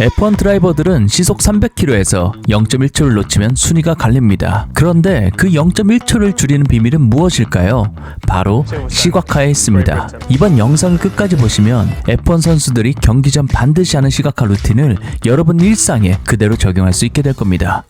F1 드라이버들은 시속 300km에서 0.1초를 놓치면 순위가 갈립니다. 그런데 그 0.1초를 줄이는 비밀은 무엇일까요? 바로 시각화에 있습니다. 이번 영상을 끝까지 보시면 F1 선수들이 경기 전 반드시 하는 시각화 루틴을 여러분 일상에 그대로 적용할 수 있게 될 겁니다.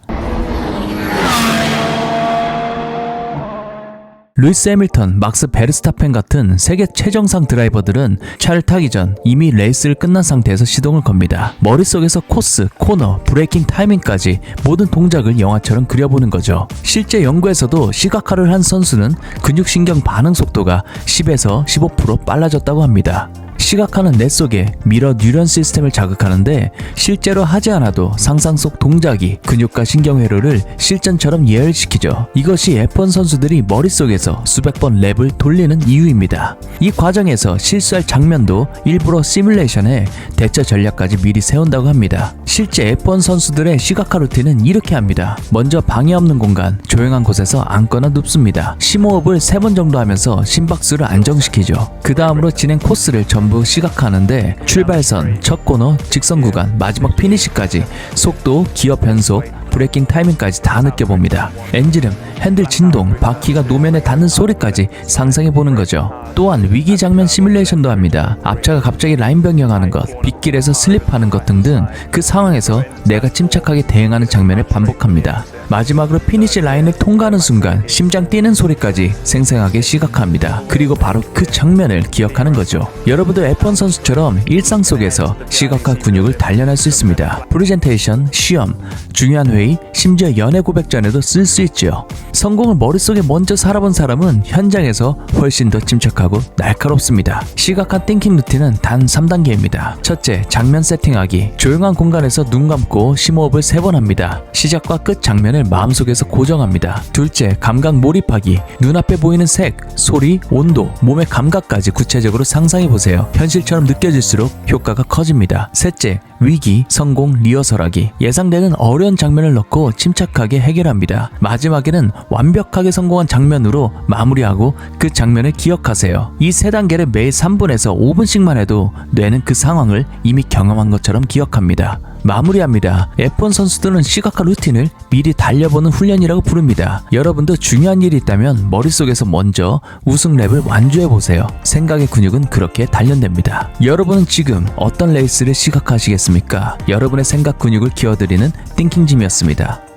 루이스 해밀턴, 막스 베르스타펜 같은 세계 최정상 드라이버들은 차를 타기 전 이미 레이스를 끝난 상태에서 시동을 겁니다. 머릿속에서 코스, 코너, 브레이킹 타이밍까지 모든 동작을 영화처럼 그려보는 거죠. 실제 연구에서도 시각화를 한 선수는 근육신경 반응 속도가 10에서 15% 빨라졌다고 합니다. 시각화는 뇌 속에 미러 뉴런 시스템을 자극하는데 실제로 하지 않아도 상상 속 동작이 근육과 신경회로를 실전처럼 예열시키죠. 이것이 F1 선수들이 머릿속에서 수백 번 랩을 돌리는 이유입니다. 이 과정에서 실수할 장면도 일부러 시뮬레이션에 대처 전략까지 미리 세운다고 합니다. 실제 F1 선수들의 시각화 루틴은 이렇게 합니다. 먼저 방해 없는 공간, 조용한 곳에서 앉거나 눕습니다. 심호흡을 세번 정도 하면서 심박수를 안정시키죠. 그 다음으로 진행 코스를 전부 시각화하는데 출발선, 첫 코너, 직선 구간, 마지막 피니시까지 속도, 기어 변속, 브레이킹 타이밍까지 다 느껴봅니다. 엔진음, 핸들 진동, 바퀴가 노면에 닿는 소리까지 상상해 보는 거죠. 또한 위기 장면 시뮬레이션도 합니다. 앞차가 갑자기 라인 변경하는 것, 빗길에서 슬립하는 것 등등 그 상황에서 내가 침착하게 대응하는 장면을 반복합니다. 마지막으로 피니시 라인을 통과하는 순간 심장 뛰는 소리까지 생생하게 시각화합니다. 그리고 바로 그 장면을 기억하는 거죠. 여러분도 F1 선수처럼 일상 속에서 시각화 근육을 단련할 수 있습니다. 프레젠테이션, 시험, 중요한 회의, 심지어 연애 고백 전에도 쓸 수 있죠. 성공을 머릿속에 먼저 살아본 사람은 현장에서 훨씬 더 침착하고 날카롭습니다. 시각화 띵킹 루틴은 단 3단계입니다. 첫째, 장면 세팅하기. 조용한 공간에서 눈 감고 심호흡을 3번 합니다. 시작과 끝 장면을 마음속에서 고정합니다. 둘째, 감각 몰입하기. 눈앞에 보이는 색, 소리, 온도, 몸의 감각까지 구체적으로 상상해 보세요. 현실처럼 느껴질수록 효과가 커집니다. 셋째, 위기, 성공, 리허설하기. 예상되는 어려운 장면을 넣고 침착하게 해결합니다. 마지막에는 완벽하게 성공한 장면으로 마무리하고 그 장면을 기억하세요. 이 세 단계를 매일 3분에서 5분씩만 해도 뇌는 그 상황을 이미 경험한 것처럼 기억합니다. 마무리합니다. F1 선수들은 시각화 루틴을 미리 달려보는 훈련이라고 부릅니다. 여러분도 중요한 일이 있다면 머릿속에서 먼저 우승 랩을 완주해 보세요. 생각의 근육은 그렇게 단련됩니다. 여러분은 지금 어떤 레이스를 시각화하시겠습니까? 여러분의 생각 근육을 키워드리는 띵킹짐이었습니다.